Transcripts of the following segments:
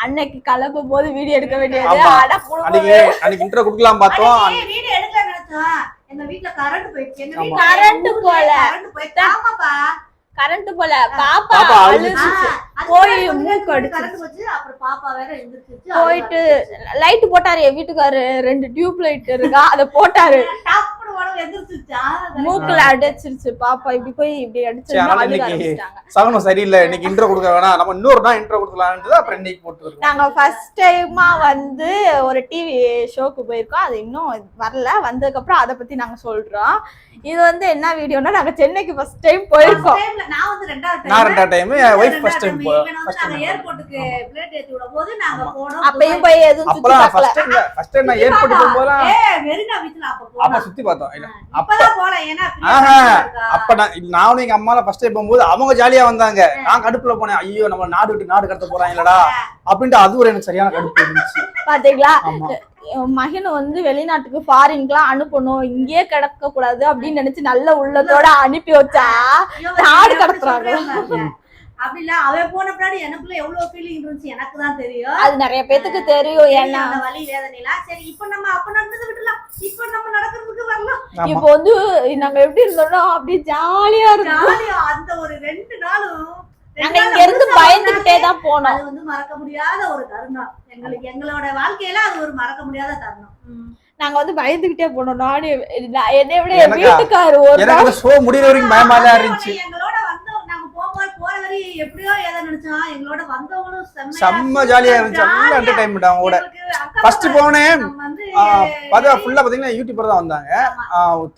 அன்னைக்கு கிளம்பும் போது வீடியோ எடுக்க வேண்டியது. அன்னைக்கு அன்னைக்கு இன்ட்ரோ கொடுக்கலாம் பார்த்தோம். அன்னைக்கு வீடியோ எடுக்கல நினைச்சோம் எங்க வீட்ல கரண்ட் போயிடுச்சு. எங்க. வீட்ல Current போல. கரண்ட் போயிடுச்சு. ஆமாப்பா. கரண்ட் போல. பாப்பா அழுது. போய் மூக்கு அடிச்சு கரண்ட் போச்சு. அப்புறம் பாப்பா வேற எந்திரிச்சிச்சு போயிட்டு லைட் போட்டாரு என் வீட்டுக்காரு. ரெண்டு டியூப் லைட் இருக்கா அத போட்டாரு. மூக்குல அடிச்சிருச்சு. பாப்பா இப்படி போய் இப்படி அடிச்சு சகனம் சரியில்லை. இன்னைக்கு இன்ட்ரோ கொடுக்க வேணாம். நம்ம இன்னொரு நாள் இன்ட்ரோ கொடுக்கலான்ட்டு தான் அப்புறம் இன்னைக்கு போட்டுருக்கோம் நாங்க ஃபர்ஸ்ட் டைமா வந்து ஒரு டிவி ஷோக்கு போயிருக்கோம். அது இன்னும் வரல. வந்ததுக்கு அப்புறம் அதை பத்தி நாங்க சொல்றோம். இது வந்து என்ன வீடியோனா நாங்க சென்னைக்கு ஃபர்ஸ்ட் டைம் போயிருக்கோம். டைம்ல நான் வந்து ரெண்டாவது நான் time. ரெண்டாவது டைம் ஒய்ஃப் ஃபர்ஸ்ட் டைம் நாங்க டைம் ஏர்போர்ட்டுக்கு பிளேட் ஏத்தி விடும் போது நாங்க போனோம். அப்பயும் போய் எதுவும் சுத்தி பார்க்கல. ஃபர்ஸ்ட் டைம் ஃபர்ஸ்ட் டைம் நான் ஏர்போர்ட் போகும்போது? ஏ மெரினா பீச்ல அப்ப அப்ப போனோம். சுத்தி பார்த்தோம். இல்ல அப்ப அப்பதான் போல இருக்கா. அப்ப நான் நானும் எங்க அம்மால ஃபர்ஸ்ட் டைம் போகும்போது அவங்க ஜாலியா வந்தாங்க. நான் கடுப்புல போனேன். ஐயோ நம்ம நாடு விட்டு நாடு கடத்த போறாங்களடா. அப்படின்ட்டு அது ஒரு எனக்கு சரியான கடுப்பு இருந்துச்சு. பாத்தீங்களா? மகனை வந்து வெளிநாட்டுக்கு ஃபாரின்க்குலாம் அனுப்பணும். இங்கேயே கிடக்க கூடாது அப்படின்னு நினைச்சு நல்ல உள்ளத்தோட அனுப்பி வச்சா நாடு கடத்துறாங்க. அப்படி இல்ல போன பின்னாடி எனக்குள்ள எவ்வளவு ஃபீலிங் இருந்துச்சு? எனக்கு தான் தெரியும். அது நிறைய பேத்துக்கு தெரியும் ஏன்னா. அந்த வலி வேதனைலாம் சரி இப்ப நம்ம அப்ப நடந்தது விட்டுலாம் இப்ப நம்ம நடக்கிறதுக்கு வரலாம். ஆமா இப்போ வந்து நாங்க எப்படி இருந்தோம்னா அப்படியே ஜாலியா இருந்தோம். ஜாலியா அந்த ஒரு ரெண்டு நாளும் நாங்க இங்க இருந்து பயந்துகிட்டே தான் போனோம். அது வந்து மறக்க முடியாத ஒரு தருணம். எங்களுக்கு எங்களோட வாழ்க்கையில அது ஒரு மறக்க முடியாத தருணம் நாங்க வந்து பயந்துகிட்டே போனோம். நானு என்னை விட என் எனக்கா? வீட்டுக்காரு ஒரு எனக்கு ஷோ முடியிற வரைக்கும் பயமா தான் இருந்துச்சு. எங்களோட வந்தோம். நாங்க போகும்போது போற வரை எப்படியோ ஏதோ நினைச்சோம் எங்களோட வந்தவங்களும் செம்ம ஜாலியா இருந்துச்சு. நல்ல என்டர்டைன்மெண்ட் அவங்க கூட. ஃபர்ஸ்ட் போனேன். வந்து பார்த்தா ஃபுல்லா பாத்தீங்கன்னா யூடியூபர் தான் வந்தாங்க.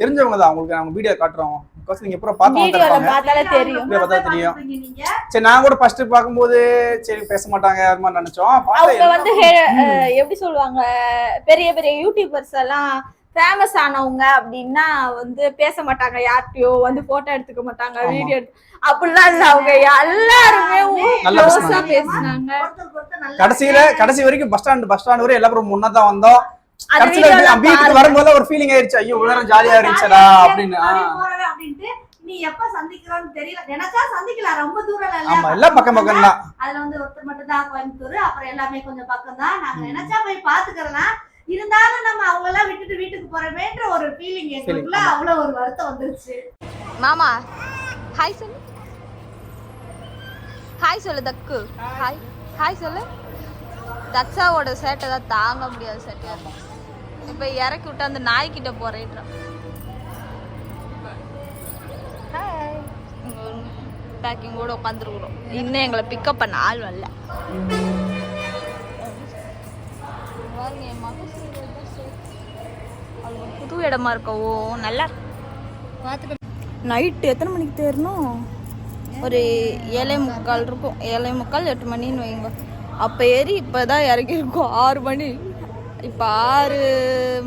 தெரிஞ்சவங்க தான். உங்களுக்கு நாங்க வீடியோ காட்டுறோம். பிகாஸ் நீங்க எப்பறம் பார்த்து வீடியோல வந்திருப்பாங்க பார்த்தாலே தெரியும். சரி நான் கூட ஃபர்ஸ்ட் பார்க்கும்போது சரி பேச மாட்டாங்க அது மாதிரி நினைச்சோம். அவங்க வந்து எப்படி சொல்லுவாங்க பெரிய பெரிய யூடியூபர்ஸ் எல்லாம் ஃபேமஸ் ஆனவங்க அப்படின்னா வந்து பேச மாட்டாங்க யார்கிட்டயோ வந்து போட்டோ எடுத்துக்க மாட்டாங்க. வீடியோ அப்படிலாம் இல்ல அவங்க. எல்லாருமே பேசுனாங்க. கடைசியில கடைசி வரைக்கும் பஸ் ஸ்டாண்ட் பஸ் ஸ்டாண்ட் வரை எல்லாரும் முன்னா தான் வந்தோம். கடைசியில வீட்டுக்கு வரும்போது ஒரு ஃபீலிங் ஆயிருச்சு ஐயோ உலகம் ஜாலியா இருந்துச்சடா அப்படின்னு. அப்படின்ட்டு நீ எப்ப சந்திக்கிறோம்னு தெரியல. நினைச்சா சந்திக்கலாம். ரொம்ப தூரம் இல்ல எல்லாம் பக்கம் பக்கம் தான் அதுல வந்து ஒருத்தர் மட்டும் தான் கோயம்புத்தூர். அப்புறம் எல்லாமே கொஞ்சம் பக்கம் தான் நாங்க நினைச்சா போய் பாத்துக்கிறலாம். இருந்தாலும் நம்ம அவங்க எல்லாம் விட்டுட்டு வீட்டுக்கு போறமேன்ற ஒரு ஃபீலிங் எங்களுக்குள்ள. அவ்வளவு ஒரு வருத்தம் வந்துருச்சு. மாமா ஹாய் சொல்லு. ஹாய் சொல்லு தக்கு. ஹாய் ஹாய் சொல்லு. தக்ஷாவோட சேட்டை தான் தாங்க முடியாத சேட்டையா இருக்கும் இப்போ இறக்கி விட்டு அந்த நாய்க்கிட்ட போறேன்றான் பேக்கிங் கூட உட்காந்துருக்குறோம் இன்னும் எங்களை பிக்கப் பண்ண ஆள் வரல. புது இடமா இருக்கவோ நல்லா நைட்டு எத்தனை மணிக்கு தேரணும் ஒரு ஏழே முக்கால் இருக்கும். ஏழே முக்கால் எட்டு மணின்னு வைங்க. அப்போ ஏறி இப்போ தான் இறங்கியிருக்கோம். ஆறு மணி. இப்போ ஆறு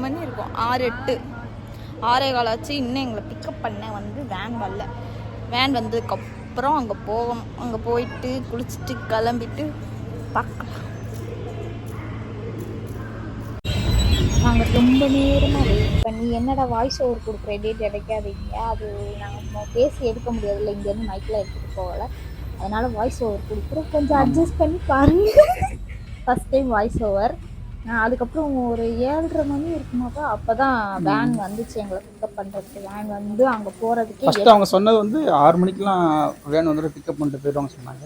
மணி இருக்கும். ஆறு எட்டு. ஆறே கால் ஆச்சு. இன்னும் எங்களை பிக்கப் பண்ண வந்து வேன் வரல. வேன் அப்புறம் அங்கே போகணும். அங்கே போயிட்டு குளிச்சுட்டு கிளம்பிட்டு பார்க்கலாம். நாங்கள் ரொம்ப நேரமாக வெயிட் பண்ணி என்னடா வாய்ஸ் ஓவர் கொடுக்குற டேட் கிடைக்காதீங்க. அது நாங்கள் பேசி எடுக்க முடியாதுல்ல இங்கேருந்து மைக்கில் எடுத்துகிட்டு போகல. அதனால் வாய்ஸ் ஓவர் கொடுக்குறோம். கொஞ்சம் அட்ஜஸ்ட் பண்ணி பாருங்க. ஃபஸ்ட் டைம் வாய்ஸ் ஓவர் அதுக்கப்புறம் ஒரு ஏழரை மணி இருக்குமாப்பா அப்போ தான் வேன் வந்துச்சு. எங்களை பிக்கப் பண்ணுறதுக்கு வேன் வந்து அங்கே போகிறதுக்கே ஃபர்ஸ்ட் அவங்க சொன்னது வந்து ஆறு மணிக்கெல்லாம் வேன் வந்துட்டு பிக்கப் பண்ணிட்டு போயிடுவாங்க சொன்னாங்க.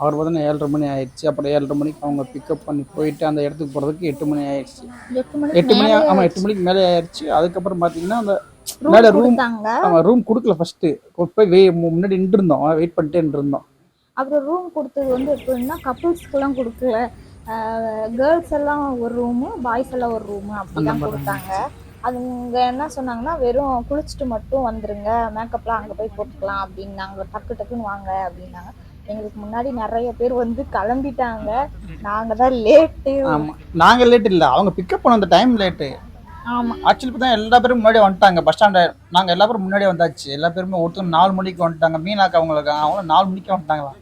அவர் பார்த்தீங்கன்னா ஏழரை மணி ஆயிடுச்சு. அப்புறம் ஏழரை மணிக்கு அவங்க பிக்கப் பண்ணி போயிட்டு அந்த இடத்துக்கு போகிறதுக்கு எட்டு மணி ஆயிடுச்சு. எட்டு மணி ஆமாம் எட்டு மணிக்கு மேலே ஆயிடுச்சு. அதுக்கப்புறம் பார்த்தீங்கன்னா அந்த மேலே ரூம் ஆமாம் ரூம் கொடுக்கல ஃபர்ஸ்ட்டு போய் வெய் முன்னாடி நின்று இருந்தோம் வெயிட் பண்ணிட்டே இருந்தோம் அப்புறம் ரூம் கொடுத்தது வந்து எப்படின்னா கப்புள்ஸ்க்கெல்லாம் கொடுக்கல. கேர்ள்ஸ் எல்லாம் ஒரு ரூமு பாய்ஸ் எல்லாம் ஒரு ரூமு அப்படி அந்த தான் மாதிரி கொடுத்தாங்க. அதுங்க என்ன சொன்னாங்கன்னா வெறும் குளிச்சுட்டு மட்டும் வந்துருங்க. மேக்கப்லாம் அங்கே போய் போட்டுக்கலாம். அப்படின்னாங்க. டக்கு டக்குன்னு வாங்க அப்படின்னாங்க. எங்களுக்கு முன்னாடி நிறைய பேர் வந்து கிளம்பிட்டாங்க. நாங்கள் தான் லேட்டு ஆமாம் நாங்கள் லேட் இல்லை. அவங்க பிக்கப் பண்ண அந்த டைம் லேட்டு ஆமாம் ஆக்சுவலி பார்த்தா எல்லா பேரும் முன்னாடி வந்துட்டாங்க. பஸ் ஸ்டாண்டு நாங்கள் எல்லா பேரும் முன்னாடியே வந்தாச்சு. எல்லா பேருமே ஒருத்தர் நாலு மணிக்கு வந்துட்டாங்க. மீனாக்கு அவங்களுக்கு அவங்க நாலு மணிக்கு வந்துட்டாங்களா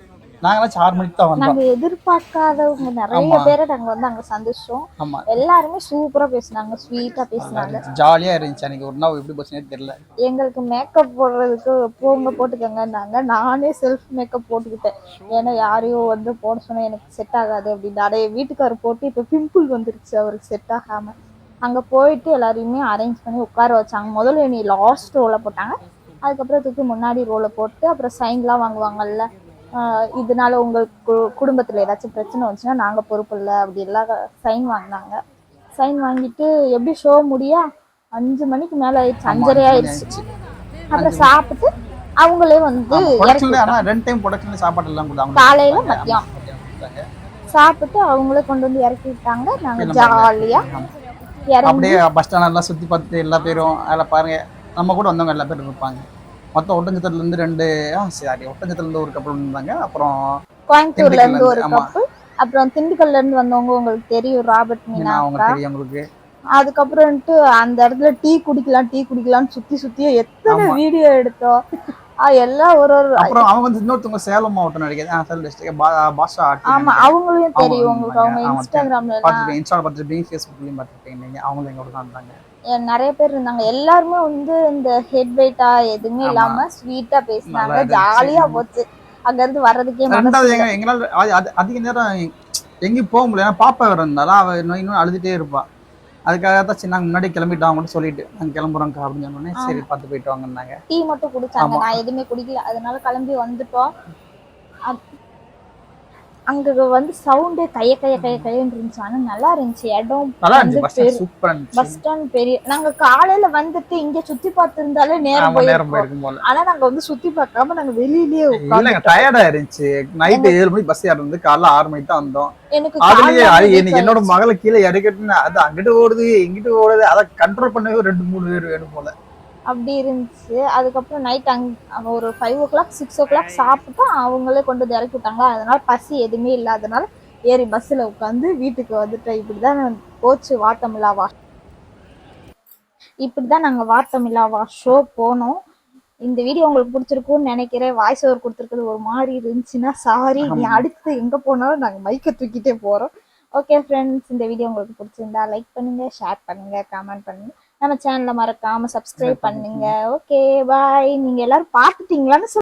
நாங்களாச்சும் ஆறு மணிக்கு தான் வந்தோம். நாங்க எதிர்பார்க்காதவங்க நிறைய. பேரை நாங்க வந்து அங்க சந்திச்சோம். ஆமா. எல்லாருமே சூப்பரா பேசுனாங்க ஸ்வீட்டா பேசுனாங்க. ஜாலியா இருந்துச்சு. அன்னைக்கு ஒரு நாள் எப்படி பஸ்னே தெரியல. எங்களுக்கு மேக்கப் போடுறதுக்கு போங்க போட்டுக்கங்கன்னாங்க. நானே செல்ஃப் மேக்கப் போட்டுக்கிட்டேன். ஏன்னா யாரையும் வந்து போட சொன்னா எனக்கு செட் ஆகாது அப்படின்னு நிறைய வீட்டுக்காரர் போட்டு இப்போ பிம்பிள் வந்துருச்சு. அவருக்கு செட் ஆகாம. அங்க போயிட்டு எல்லாரையுமே அரேஞ்ச் பண்ணி உட்கார வச்சாங்க. முதல்ல நீ லாஸ்ட் ரோல போட்டாங்க. அதுக்கப்புறம் தூக்கி முன்னாடி ரோல போட்டு அப்புறம் சைன்லாம் வாங்குவாங்கல்ல. இதனால உங்களுக்கு குடும்பத்துல ஏதாச்சும் பிரச்சனை வந்துச்சுன்னா நாங்க பொறுப்பு இல்லை அப்படி எல்லாம் சைன் வாங்கினாங்க. சைன் வாங்கிட்டு எப்படி ஷோ முடியா? அஞ்சு மணிக்கு மேல ஆயிடுச்சு அஞ்சரை ஆயிடுச்சு. அப்புறம் சாப்பிட்டு அவங்களே வந்து ரெண்டு டைம் ப்ரொடக்ஷன்ல சாப்பாடு எல்லாம் கொடுத்தாங்க. காலையில மதியம் சாப்பிட்டு அவங்களே கொண்டு வந்து இறக்கி விட்டாங்க. நாங்க ஜாலியா அப்படியே பஸ் ஸ்டாண்ட் எல்லாம் சுத்தி பார்த்துட்டு எல்லா பேரும் அதில் பாருங்க. நம்ம கூட வந்தவங்க எல்லா பேரும் இருப்பாங்க. மொத்தம் ஒட்டஞ்சத்துல இருந்து ரெண்டு ஆ சரி ஒட்டஞ்சத்துல இருந்து ஒரு கப்பல் இருந்தாங்க அப்புறம் கோயம்புத்தூர்ல இருந்து ஒரு ஆமா. கப்பு அப்புறம் திண்டுக்கல்ல இருந்து வந்தவங்க உங்களுக்கு தெரியும் ராபர்ட் மீனா அவங்க தெரியும் உங்களுக்கு. அதுக்கப்புறம்ட்டு அந்த இடத்துல டீ குடிக்கலாம் டீ குடிக்கலாம்னு சுத்தி சுத்தி எத்தனை. வீடியோ எடுத்தோம். எல்லாம் ஒரு ஒரு அப்புறம் அவங்க வந்து இன்னொருத்தவங்க சேலம் மாவட்டம் நினைக்கிறேன் ஆ, சேலம் டிஸ்ட்ரிக்ட் பாஷா ஆமா அவங்களையும் தெரியும். அவங்க உங்களுக்கு அவங்க ஆமா, இன்ஸ்டாகிராம்ல பார்த்துருப்பீங்க இன்ஸ்டால பார்த்துருப்பீங்க ஃபேஸ்புக்லையும் பார்த்துருப்பீங்க நீங்க அவங்களும் எங்களோட தான் இருந்தாங்க. நிறைய பேர் இருந்தாங்க. எல்லாருமே வந்து இந்த ஹெட் வெயிட்டா எதுவுமே. இல்லாம ஸ்வீட்டா பேசினாங்க. ஜாலியா போச்சு. அங்க இருந்து வர்றதுக்கே ரெண்டாவது எங்களால் அது- அது- அதிக நேரம் எங்கேயும் போக முடியல. பாப்பா இருந்தாலும் அவ இன்னும் இன்னும் அழுதுட்டே இருப்பா. அதுக்காக தான் சரி நாங்கள் முன்னாடி கிளம்பிட்டோம் அவங்க சொல்லிட்டு நாங்கள் கிளம்புறோம்க்கா அப்படின்னு சொன்னோடனே சரி பார்த்து போயிட்டு வாங்கன்னாங்க. டீ மட்டும் குடிச்சாங்க. நான் எதுவுமே குடிக்கல. அதனால கிளம்பி வந்துட்டோம். அங்க வந்து சவுண்டே கைய கைய கைய கையன்னு இருந்துச்சு. ஆனா நல்லா இருந்துச்சு. இடம் பஸ் ஸ்டாண்ட் பெரிய நாங்க காலையில வந்துட்டு இங்க சுத்தி பார்த்திருந்தாலே நேரம் நேரம் போயிருக்கும் ஆனா நாங்க வந்து சுத்தி பார்க்காம நாங்க வெளியிலயே உட்காந்து டயர்டா இருந்துச்சு. நைட்டு ஏழு மணிக்கு பஸ் ஏறது காலைல ஆறு மணிக்கு தான் வந்தோம். எனக்கு என்னோட. மகளை கீழே இறக்கட்டுன்னு அது அங்கிட்டு ஓடுது இங்கிட்டு ஓடுது. அதை கண்ட்ரோல் பண்ணவே ரெண்டு மூணு பேர் வேணும் போல. அப்படி இருந்துச்சு. அதுக்கப்புறம் நைட் அங் அங்க ஒரு five o'clock six o'clock சாப்பிட்டு அவங்களே கொண்டு வந்து இறக்கி விட்டாங்க. அதனால பசி எதுவுமே இல்லாதனால ஏறி பஸ்ஸில் உட்காந்து வீட்டுக்கு வந்துட்டேன் இப்படிதான் நான் போச்சு வாட்டமில்லாவா இப்படிதான் நாங்கள் வாட்டமில்லாவா ஷோ போனோம். இந்த வீடியோ உங்களுக்கு பிடிச்சிருக்கும்னு நினைக்கிறேன். வாய்ஸ் ஓவர் கொடுத்துருக்குறது ஒரு மாதிரி இருந்துச்சுன்னா சாரி நீ. அடுத்து எங்கே போனாலும் நாங்கள் மைக்கை தூக்கிட்டே போகிறோம் ஓகே ஃப்ரெண்ட்ஸ் இந்த வீடியோ உங்களுக்கு பிடிச்சிருந்தா லைக் பண்ணுங்க ஷேர் பண்ணுங்க கமெண்ட் பண்ணுங்க. நம்ம சேனலை மறக்காம சப்ஸ்கிரைப் பண்ணுங்க. ஓகே பாய் நீங்க எல்லாரும் பார்த்துட்டீங்களான்னு